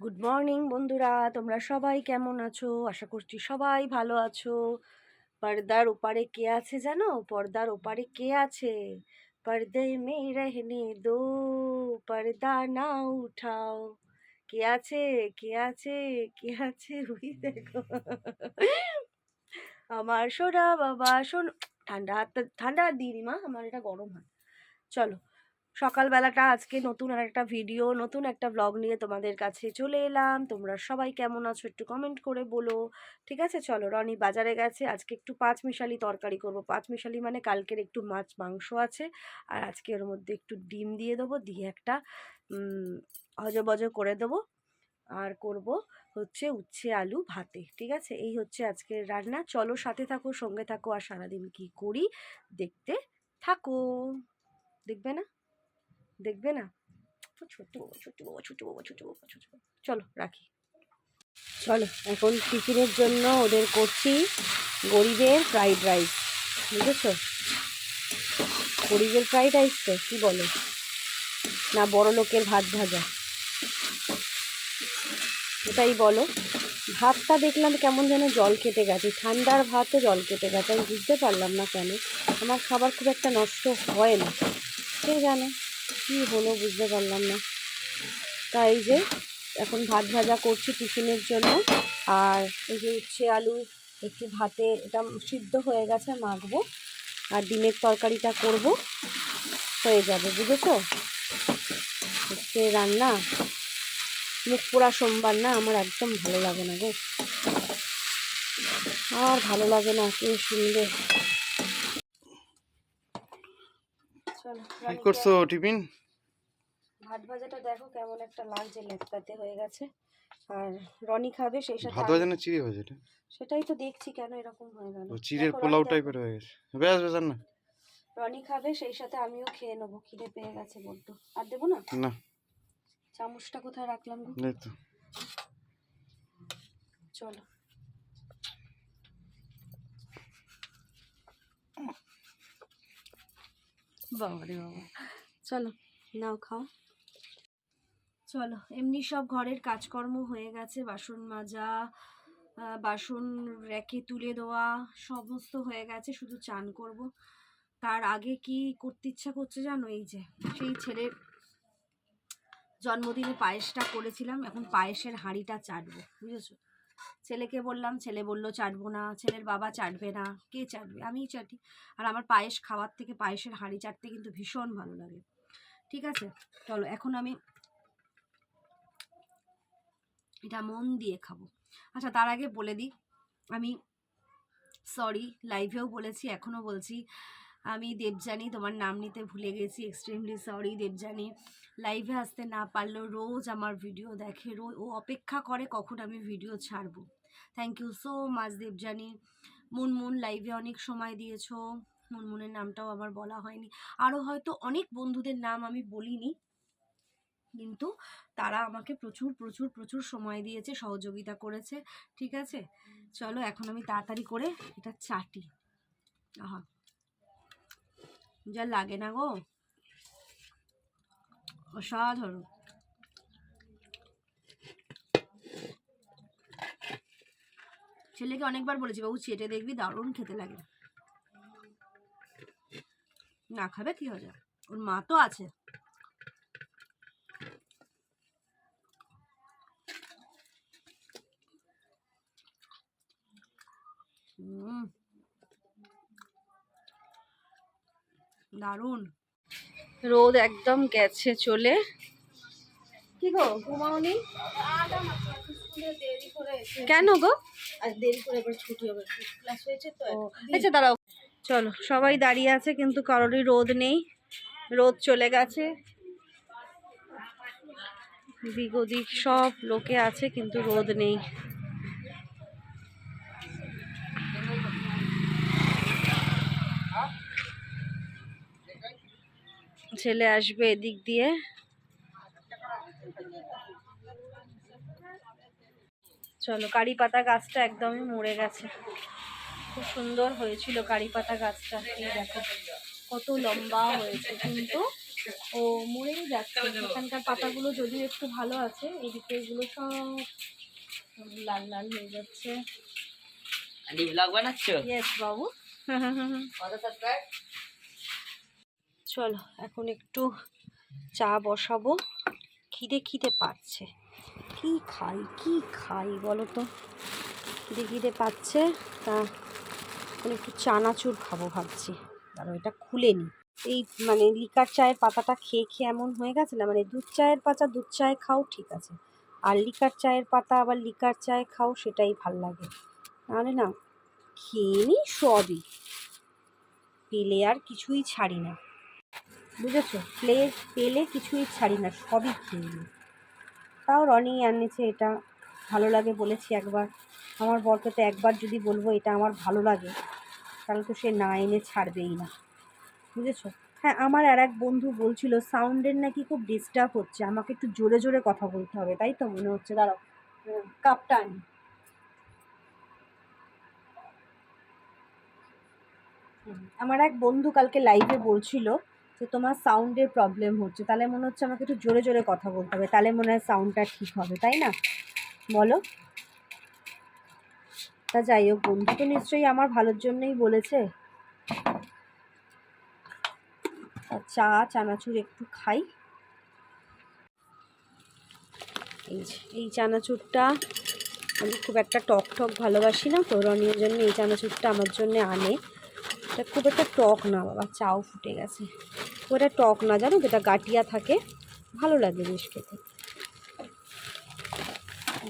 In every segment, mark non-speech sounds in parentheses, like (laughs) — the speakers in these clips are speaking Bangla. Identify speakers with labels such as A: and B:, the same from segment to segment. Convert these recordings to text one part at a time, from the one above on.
A: গুড মর্নিং বন্ধুরা। তোমরা সবাই কেমন আছো? আশা করছি সবাই ভালো আছো। পর্দার ওপারে কে আছে জানো? পর্দার ওপারে কে আছে? পর্দে মে রহনে দো, পর্দা না উঠাও। কে আছে? কে আছে? কে আছে? (laughs) ওই দেখো। আমার সোনা বাবা, শোন। ঠান্ডা হাতটা ঠান্ডা হাত দিইনি মা, আমার এটা গরম হাত চলো। সকালবেলাটা আজকে নতুন আর একটা ভিডিও নতুন একটা ব্লগ নিয়ে তোমাদের কাছে চলে এলাম। তোমরা সবাই কেমন আছো একটু কমেন্ট করে বলো। ঠিক আছে? চলো, রনি বাজারে গেছে। আজকে একটু পাঁচ মিশালি তরকারি করব। পাঁচ মিশালি মানে কালকের একটু মাছ মাংস আছে। আর আজকে ওর মধ্যে একটু ডিম দিয়ে দেবো, দিয়ে একটা হজবজ করে দেবো। আর করব হচ্ছে উচ্ছে আলু ভাতে। ঠিক আছে? এই হচ্ছে আজকের রান্না। চলো সাথে থাকো, সঙ্গে থাকো। আর সারাদিন কি করি? দেখতে থাকো। দেখবে না? দেখবে না? ছোট্ট বাবা ছোট্ট বাবা ছোট্ট বাবা ছোট্ট বাবা ছোট্ট বাবা চলো রাখি। চলো এখন টিফিনের জন্য ওদের করছি গরিবের ফ্রাইড রাইস। বুঝেছ? গরিবের ফ্রাইড রাইস তো কী বলো? না বড় লোকের ভাত ভাজা। এটাই বলো। ভাতটা দেখলাম কেমন যেন জল কেটে গেছে। ঠান্ডার ভাতও জল কেটে গেছে। আমি বুঝতে পারলাম না কেন। আমার খাবার খুব একটা নষ্ট হয় না। কে জানে? কী হলো বুঝতে পারলাম না। তাই যে এখন ভাত ভাজা করছি টিফিনের জন্য। আর এই যে উচ্ছে আলু, একটু ভাতে, এটা সিদ্ধ হয়ে গেছে মাখবো। আর ডিমের তরকারিটা করব। হয়ে যাবে, বুঝেছ? হচ্ছে রান্না। মুখ পোড়া সোমবার না, আমার একদম ভালো লাগে না গো। আর ভালো লাগে না, কে শুনবে চলো
B: কি করছ টিফিন?
A: ভাত ভাজাটা দেখো কেমন একটা লাগছে লেপকাতে হয়ে গেছে। আর রনি খাবে সেই সাথে
B: ভাত ভাজা না চিড়ে ভাজা এটা
A: সেটাই তো দেখছি কেন এরকম হয়ে গেল।
B: চিড়ের পোলাও টাইপের হয়ে গেছে। বেশ বেশ না।
A: রনি খাবে সেই সাথে আমিও খেয়ে নেব খিদে পেয়ে গেছে বড্ড। আর দেবো না?
B: না।
A: চামচটা কোথায় রাখলাম গো? চলো। বাবা রে বাবা। চলো, নাও খাও। চলো, এমনি সব ঘরের কাজকর্ম হয়ে গেছে, বাসন মাজা বাসন রেকে তুলে দেওয়া, সমস্ত হয়ে গেছে, শুধু চান করব। তার আগে কি করতে ইচ্ছা করছে জানো? এই যে, সেই ছেলের জন্মদিনে পায়েসটা করেছিলাম, এখন পায়েসের হাঁড়িটা চাটবো, বুঝেছ? ছেলেকে বললাম, ছেলে বলল, চাটবো না, ছেলের বাবা চাটবে না, কে চাটবে? আমিই চাটি। আর আমার পায়েস খাওয়ার থেকে, পায়েসের হাঁড়ি চাটতে কিন্তু ভীষণ ভালো লাগে। ঠিক আছে? চলো, এখন আমি এটা মন দিয়ে খাব। আচ্ছা তার আগে বলে দিই, আমি সরি, লাইভেও বলেছি, এখনও বলছি আমি দেবজানি তোমার নাম নিতে ভুলে গেছি এক্সট্রিমলি সরি দেবজানি লাইভে আসতে না পারলেও রোজ আমার ভিডিও দেখে, রোজ ও অপেক্ষা করে কখন আমি ভিডিও ছাড়বো। Thank you so much Debjani Munmun লাইভে অনেক সময় দিয়েছ। মুনমুনের নামটাও আমার বলা হয়নি। আরও হয়তো অনেক বন্ধুদের নাম আমি বলিনি, কিন্তু তারা আমাকে প্রচুর প্রচুর প্রচুর সময় দিয়েছে, সহযোগিতা করেছে, ঠিক আছে? চলো, এখন আমি তাড়াতাড়ি করে এটা চাটি। আহা। যা লাগে না গো। অসাধারণ। ছেলেকে অনেকবার বলেছি, বাবু, চেটে দেখবি, দারুণ খেতে লাগে। না খাবে, কি যায় ওর মা তো আছে হুম দারুণ। রোদ একদম গেছে চলে। কি গো ঘুমাওনি? কেন গো?
C: দেরি করে এবার ছুটি হবে ক্লাস হয়েছে তো।
A: আচ্ছা দাঁড়াও। চলো সবাই দাঁড়িয়ে আছে কিন্তু কারোরই রোদ নেই। রোদ চলে গেছে। দিক ওদিক সব লোকে আছে কিন্তু রোদ নেই। ছেলে আসবে এদিক দিয়ে। চলো কারি পাতা গাছটা একদমই মরে গেছে। খুব সুন্দর হয়েছিল কারি পাতা গাছটা এই দেখো। কত লম্বা হয়েছে কিন্তু ও মরেই যাচ্ছে। এখানকার পাতাগুলো যদিও একটু ভালো আছে এদিকে এগুলো সব লাল লাল হয়ে যাচ্ছে।
D: ব্লগ বানাচ্ছ?
A: ইয়েস বাবু।
D: কত সাবস্ক্রাইব
A: চলো, এখন একটু চা বসাবো। খিদে খিদে পাচ্ছে। কি খাই কি খাই বলো তো? খিদে খিদে পাচ্ছে, তা এখন একটু চানাচুর খাব ভাবছি। দাঁড়ো এটা খুলে নি। এই মানে লিকার চায়ের পাতাটা খেয়ে খেয়ে এমন হয়ে গেছে না? মানে দুধ চায়ের পাতা, দুধ চায়ে খাও, ঠিক আছে। আর লিকার চায়ের পাতা, আবার লিকার চায়ে খাও, সেটাই ভালো লাগে। নাহলে না, খেয়ে নি সবই। পেলে আর কিছুই ছাড়ি না। বুঝেছ? প্লে পেলে কিছুই ছাড়ি না সবই খেয়ে নিই তাও রনি আনিয়েছে এটা ভালো লাগে বলেছি একবার। আমার বরকে তো একবার যদি বলব এটা আমার ভালো লাগে তাহলে তো সে না এনে ছাড়বেই না। বুঝেছ? হ্যাঁ আমার আর এক বন্ধু বলছিল সাউন্ডের নাকি খুব ডিস্টার্ব হচ্ছে আমাকে একটু জোরে জোরে কথা বলতে হবে তাই তো মনে হচ্ছে? দাঁড়াও হুম, কাপটা আনি। আমার এক বন্ধু কালকে লাইভে বলছিল যে তোমার সাউন্ডের প্রবলেম হচ্ছে, তাহলে মনে হচ্ছে আমাকে একটু জোরে জোরে কথা বলতে হবে, তাহলে মনে হয় সাউন্ডটা ঠিক হবে, তাই না? বলো। তা যাই হোক, বন্ধু তো নিশ্চয়ই আমার ভালোর জন্যই বলেছে। চা, চানাচুর একটু খাই। এই এই চানাচুরটা আমি খুব একটা টক টক ভালোবাসি না, তো রনির জন্য এই চানাচুরটা আমার জন্য আনে। এটা খুব একটা টক না বাবা, চাও ফুটে গেছে। একটা টক না জানো? যেটা গাটিয়া থাকে। ভালো লাগে বেশ খেতে।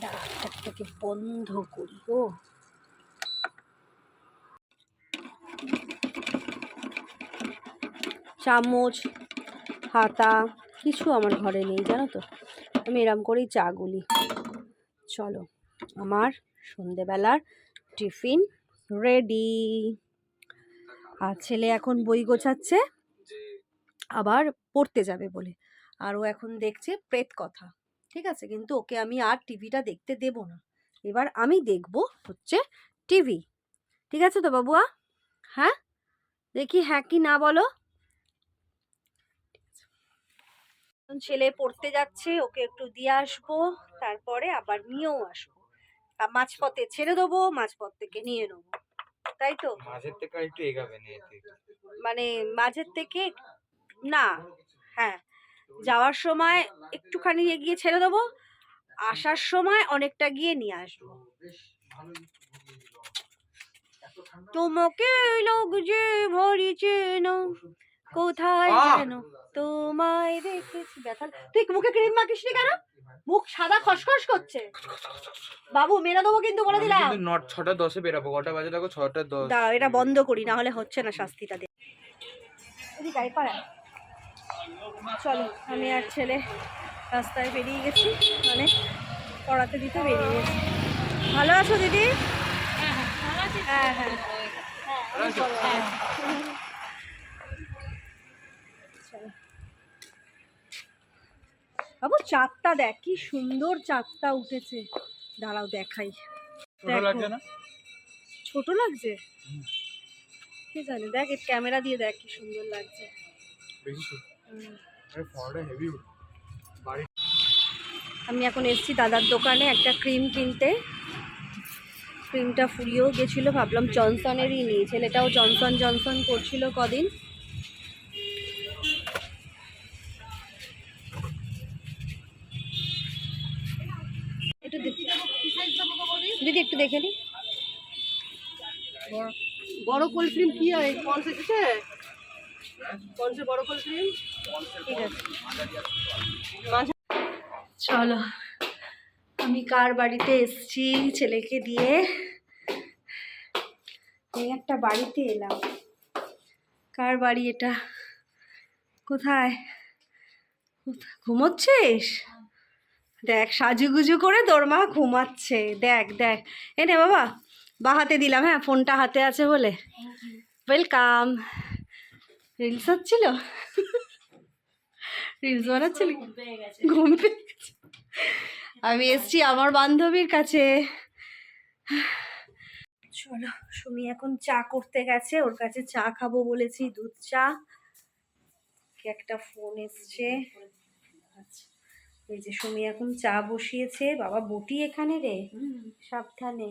A: ডাক্তারটাকে বন্ধ করি। ও। চামচ হাতা কিছু আমার ঘরে নেই জানো তো? আমি এরম করেই চা গুলি। চলো আমার সন্ধেবেলার টিফিন রেডি। আর ছেলে এখন বই গোছাচ্ছে। আবার পড়তে যাবে বলে। আর ও এখন দেখছে প্রেত কথা ঠিক আছে? কিন্তু ওকে আমি আর টিভিটা দেখতে দেব না। এবার আমি দেখব হচ্ছে টিভি ঠিক আছে তো বাবুয়া? হ্যাঁ? দেখি হ্যাঁ কি না বলো। ছেলে পড়তে যাচ্ছে ওকে একটু দিয়ে আসব তারপরে আবার নিয়েও আসব। মাঝপথে ছেড়ে দেবো মাঝপথ থেকে নিয়ে নেব। তাই তো?
E: মাঝের থেকে একটু এগাবেন এতে
A: মানে মাঝের থেকে না হ্যাঁ। যাওয়ার সময় একটুখানি এগিয়ে ছেড়ে দেবো আসার সময় অনেকটা গিয়ে নিয়ে আসব। তোমাকে লোক যে ভরিছে না কোথায়! যেন তোমায় দেখেছি। ব্যথা তুই মুখে ক্রিম মাখিস নি কেন? মুখ সাদা খসখস করছে। বাবু মেরে দেবো কিন্তু বলে দিলাম।
E: নট ছটা দশে বেরাবো। কটা বাজে দেখো? ছটা দশ।
A: এটা বন্ধ করি না হলে হচ্ছে না শাস্তিটা দে। এদিকে পাড়া। চলো আমি আর ছেলে রাস্তায় বেরিয়ে গেছি। মানে পড়াতে দিতে বেরিয়ে গেছি। ভালো আছো দিদি? হ্যাঁ হ্যাঁ। বাবু চাঁদটা দেখ কি সুন্দর চাঁদটা উঠেছে। দাঁড়াও দেখাই।
E: ছোট লাগছে
A: কে জানে? দেখ ক্যামেরা দিয়ে দেখ কি সুন্দর লাগছে। আমি এখন এসেছি দাদার দোকানে একটা ক্রিম কিনতে। ক্রিমটা ফুরিয়েও গেছিল ভাবলাম জনসনেরই নিই। ছেলেটাও জনসন জনসন করছিল কদিন। একটু দিদি একটু দেখে নি।
C: বড় কোল্ড ক্রিম কি হয়? কনস এসেছে কনসে বড় কোল্ড ক্রিম?
A: ঠিক আছে চলো আমি কার বাড়িতে এসছি ছেলেকে দিয়ে? এই একটা বাড়িতে এলাম। কার বাড়ি এটা? কোথায়? কোথা- ঘুমোচ্ছিস? দেখ সাজুগুজু করে তোর মা ঘুমাচ্ছে। দেখ দেখ। এ নে বাবা বা হাতে দিলাম হ্যাঁ ফোনটা হাতে আছে বলে। ওয়েলকাম রিলস হচ্ছিল? রিলস বানাচ্ছিলি? ঘুম পেয়ে গেছে। আমি এসছি আমার বান্ধবীর কাছে। চলো সুমি এখন চা করতে গেছে ওর কাছে চা খাব বলেছি দুধ চা। কে একটা ফোন এসছে। আচ্ছা এই যে সুমি এখন চা বসিয়েছে। বাবা বটি এখানে রে? সাবধানে।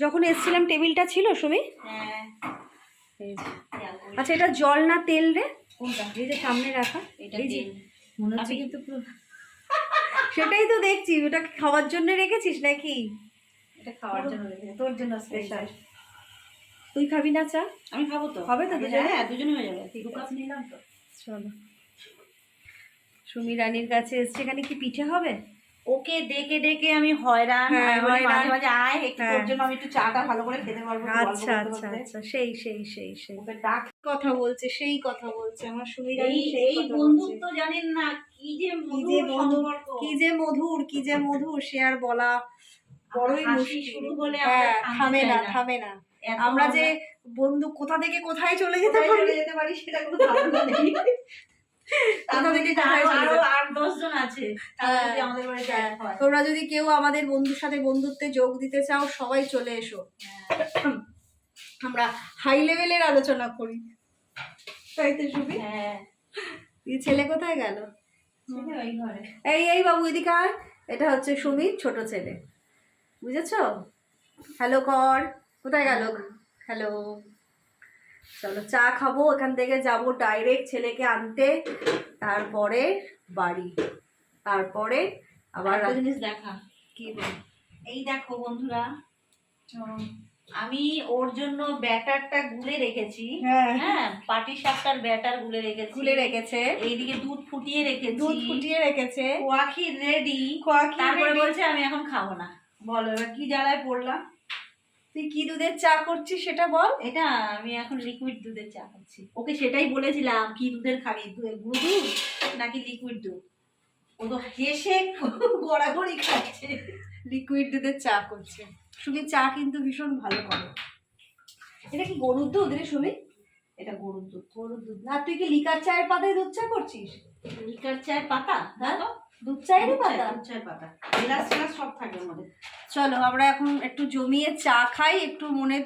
A: যখন এসছিলাম টেবিলটা ছিল সুমি?
D: হ্যাঁ।
A: আচ্ছা এটা জল না তেল রে?
D: কোনটা?
A: এই যে সামনে রাখা
D: এটা তেল।
A: মনে হচ্ছে কিন্তু পুরো সেটাই তো দেখছি ওটা খাওয়ার জন্য রেখেছিস নাকি?
D: এটা খাওয়ার জন্য।
A: তোর জন্য স্পেশাল তুই খাবি না চা?
D: আমি খাব তো।
A: হবে তো দুজনে?
D: হ্যাঁ দুজনে হয়ে যাবে। দু কাপ নিলাম তো।
A: চলো। সুমি রানীর কাছে এসছে এখানে কি পিঠে হবে?
D: ওকে ডেকে ডেকে আমি হয়রান
A: হ্যাঁ,
D: মাঝে মাঝে আয় একটু তোর
A: হ্যাঁ।
D: জন্য আমি একটু চাটা ভালো করে খেতে পারব
A: আচ্ছা আচ্ছা আচ্ছা সেই সেই সেই সেই।
D: ওকে ডাক
A: কথা বলছে সেই কথা বলছে আমার সুমি
D: এই এই বন্ধুত্ব। জানেন না কি যে মধুর
A: কি যে মধুর কি যে মধুর সে আর বলা বড়ই মুশকিল।
D: শুরু হলে
A: হ্যাঁ
D: আমরা
A: থামে না থামে না। আমরা যে বন্ধু কোথা থেকে কোথায় চলে যেতে পারি?
D: চলে যেতে পারি সেটা কোনো ধারণা নেই।
A: হ্যাঁ, হ্যাঁ।
D: হয়।
A: তোমরা যদি কেউ আমাদের বন্ধুর সাথে বন্ধুত্বে যোগ দিতে চাও সবাই চলে এসো। আমরা হাই লেভেলের আলোচনা করি। তাই তো সুবি?
D: হ্যাঁ।
A: ছেলে কোথায় গেল? এই এই বাবু এদিকে। এটা হচ্ছে সুমির ছোট ছেলে। বুঝেছ? হ্যালো কর। কোথায় গেল? হ্যালো চলো চা খাব এখান থেকে যাব ডাইরেক্ট ছেলেকে আনতে তারপরে বাড়ি তারপরে আবার
D: জিনিস দেখা।
A: কি
D: এই দেখো বন্ধুরা আমি ওর জন্য ব্যাটারটা গুলে রেখেছি।
A: হ্যাঁ।
D: হ্যাঁ পাটি সাপটার ব্যাটার গুলে রেখেছি।
A: খুলে রেখেছে।
D: এইদিকে দুধ ফুটিয়ে রেখেছি।
A: দুধ ফুটিয়ে রেখেছে।
D: খোয়া ক্ষীর রেডি
A: খোয়া ক্ষীর
D: তারপরে বলছে আমি এখন খাব না। বলো এবার কি জ্বালায় পড়লাম?
A: তুই কি দুধের চা করছিস সেটা বল।
D: এটা আমি এখন লিকুইড দুধের চা করছি ওকে সেটাই বলেছিলাম কি দুধের খাবি? গুঁড়ো দুধ নাকি লিকুইড দুধ? ও তো হেসে গড়াগড়ি খাচ্ছে।
A: লিকুইড দুধের চা করছে। সুমি চা কিন্তু ভীষণ ভালো করে। এটা কি গরুর দুধ রে সুমি
D: এটা গরুর দুধ।
A: গরুর দুধ। না তুই কি লিকার চায়ের পাতায় দুধ চা করছিস?
D: লিকার চায়ের পাতা?
A: হ্যাঁ? দুধ চায়েরই
D: চায়ের-
A: পাতা?
D: দুধ চায়ের পাতা। এলাচ টেলাচ সব থাকে
A: চলো আমরা এখন একটু জমিয়ে চা খাই একটু মনে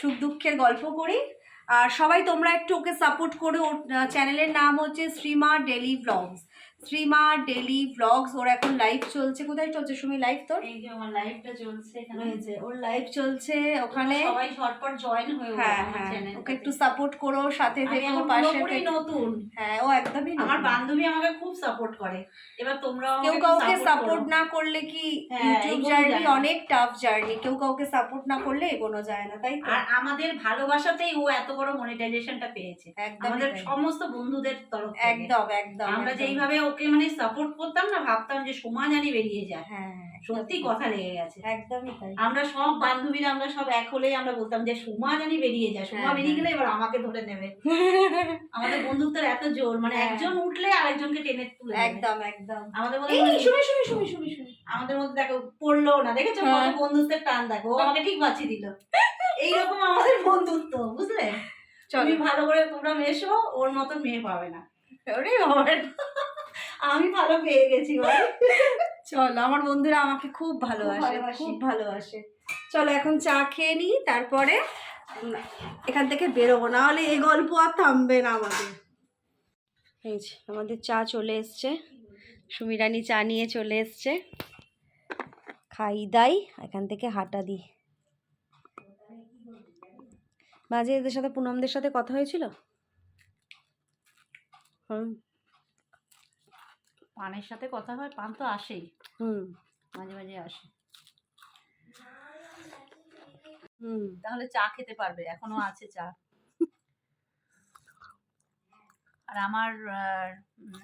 A: সুখ দুঃখের গল্প করি। আর সবাই তোমরা একটু ওকে সাপোর্ট করো। ওর চ্যানেলের নাম হচ্ছে Shrima daily blogs. Shrima daily blogs ওর এখন লাইভ চলছে। কোথায় চলছে সুমি লাইভ তোর?
D: এই যে আমার লাইফটা চলছে এখানে।
A: যে ওর লাইভ চলছে ওখানে।
D: সবাই ঝটপট জয়েন হয়ে
A: হ্যাঁ হ্যাঁ। ওকে একটু সাপোর্ট করো সাথে থেকে পাশে
D: নতুন।
A: হ্যাঁ ও একদমই
D: আমার বান্ধবী আমাকে খুব সাপোর্ট করে। এবার তোমরাও
A: কেউ কাউকে সাপোর্ট না করলে কি
D: হ্যাঁ,
A: ইউটিউব জার্নি অনেক টাফ জার্নি কেউ কাউকে সাপোর্ট না করলে এগোনো যায় না তাই
D: আর আমাদের ভালোবাসাতেই ও এত বড় মনিটাইজেশনটা পেয়েছে। আমাদের সমস্ত বন্ধুদের তরফ
A: একদম একদম
D: আমরা। যেইভাবে ওকে মানে সাপোর্ট করতাম না ভাবতাম যে সময় জানি বেরিয়ে যায়
A: হ্যাঁ
D: সত্যি। কথা লেগে গেছে।
A: একদমই তাই।
D: আমরা সব বান্ধবীরা আমরা সব এক হলেই আমরা বলতাম যে সোমা জানি বেরিয়ে যায় সোমা
A: হ্যাঁ,
D: বেরিয়ে
A: হ্যাঁ।
D: গেলে এবার আমাকে ধরে নেবে। (laughs) আমাদের বন্ধুত্বের এত জোর মানে
A: হ্যাঁ।
D: একজন উঠলে আরেকজনকে টেনে তুলে
A: একদম একদম।
D: আমাদের মধ্যে
A: শুনে শুনে শুনে শুনে শুনে।
D: আমাদের মধ্যে দেখো পড়ল না। দেখেছ?
A: হ্যাঁ।
D: কত বন্ধুত্বের টান দেখো। ও আমাকে ঠিক বাঁচিয়ে দিল। এইরকম আমাদের বন্ধুত্ব বুঝলে? তুমি ভালো করে তোমরা মেশো ওর মতো মেয়ে পাবে না।
A: ওরে বাবা।
D: আমি ভালো পেয়ে গেছি
A: চলো আমার বন্ধুরা আমাকে খুব ভালোবাসে। খুব ভালোবাসে। চলো এখন চা খেয়ে নিই তারপরে এখান থেকে বেরোবো। না হলে এই গল্প আর থামবে না আমাদের। এই যে আমাদের চা চলে এসছে। সুমিরানি চা নিয়ে চলে এসছে। খাই দাই এখান থেকে হাঁটা দিই মাঝে এদের সাথে পুনমদের সাথে কথা হয়েছিল? হুম।
D: পানের সাথে কথা হয় পান তো আসেই।
A: হুম।
D: মাঝে মাঝে আসে।
A: হুম।
D: তাহলে চা খেতে পারবে এখনও আছে চা। আর আমার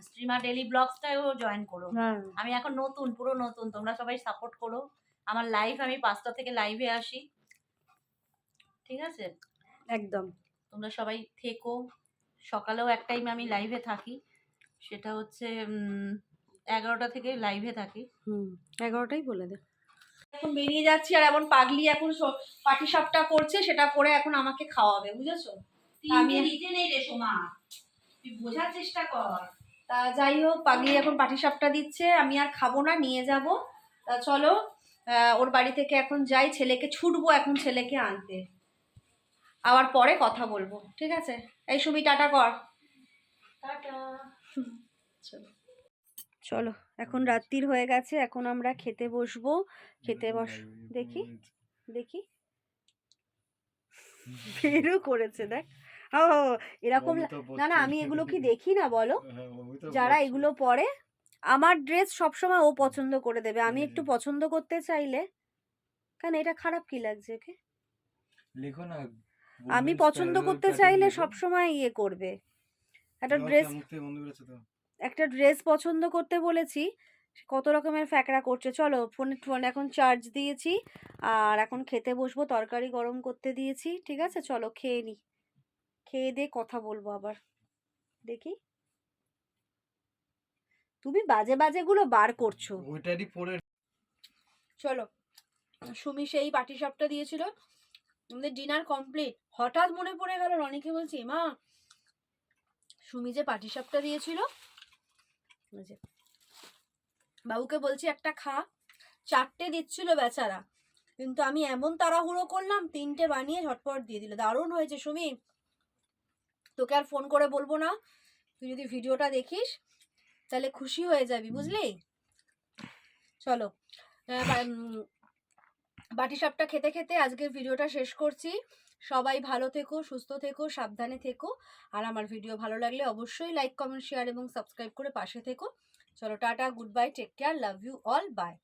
D: স্ট্রিমা ডেলি ব্লগসটাও জয়েন করো।
A: হ্যাঁ।
D: আমি এখন নতুন পুরো নতুন তোমরা সবাই সাপোর্ট করো। আমার লাইভ আমি পাঁচটা থেকে লাইভে আসি। ঠিক আছে?
A: একদম।
D: তোমরা সবাই থেকো। সকালেও এক টাইম আমি লাইভে থাকি। সেটা হচ্ছে এগারোটা থেকে লাইভে থাকি।
A: হুম এগারোটাই বলে দে। এখন বেরিয়ে যাচ্ছি আর এমন পাগলি এখন পাটি সাপটা করছে সেটা করে এখন আমাকে খাওয়াবে বুঝেছ? আমি-
D: নিতে নেই রে সোমা। তুই বোঝার চেষ্টা কর।
A: তা যাই হোক পাগলি এখন পাটি সাপটা দিচ্ছে আমি আর খাব না নিয়ে যাব। তা চলো ওর বাড়ি থেকে এখন যাই ছেলেকে ছুটবো এখন ছেলেকে আনতে। আবার পরে কথা বলব ঠিক আছে? এই সুমি টাটা কর।
D: টাটা।
A: চলো। চলো এখন রাত্রির হয়ে গেছে এখন আমরা খেতে বসবো। খেতে বস দেখি দেখি। বেরও করেছে দেখ। ও এরকম না না আমি এগুলো কি দেখি না বলো? (laughs) যারা এগুলো পরে আমার ড্রেস সবসময় ও পছন্দ করে দেবে। আমি একটু পছন্দ করতে চাইলে কেন এটা খারাপ কি লাগছে ওকে
E: লিখো না
A: আমি পছন্দ করতে চাইলে সবসময় ইয়ে করবে। একটা ড্রেস একটা ড্রেস পছন্দ করতে বলেছি কত রকমের ফ্যাকড়া করছে চলো ফোনে ফোন এখন চার্জ দিয়েছি আর এখন খেতে বসবো তরকারি গরম করতে দিয়েছি ঠিক আছে? চলো খেয়ে নি খেয়ে দিয়ে কথা বলব আবার দেখি। তুমি বাজে বাজেগুলো বার করছ।
B: ওইটারই পরে
A: চলো সুমি সেই পাটি সাপটা দিয়েছিল আমাদের ডিনার কমপ্লিট হঠাৎ মনে পড়ে গেল রনিকে বলছি মা সুমি যে পাটি সাপটা দিয়েছিল বাবুকে বলছি, একটা খা। চারটে দিচ্ছিল বেচারা। কিন্তু আমি এমন তাড়াহুড়ো করলাম, তিনটে বানিয়ে ঝটপট দিয়ে দিল। দারুণ হয়েছে সুমি। তোকে আর ফোন করে বলব না। তুই যদি ভিডিওটা দেখিস, তাহলে খুশি হয়ে যাবি, বুঝলি? চলো। বাটি সাপটা খেতে খেতে আজকের ভিডিওটা শেষ করছি। সবাই ভালো থেকো, সুস্থ থেকো, সাবধানে থেকো। আর আমার ভিডিও ভালো লাগলে অবশ্যই লাইক কমেন্ট শেয়ার এবং সাবস্ক্রাইব করে পাশে থেকো। চলো ta-ta good bye take care love you all bye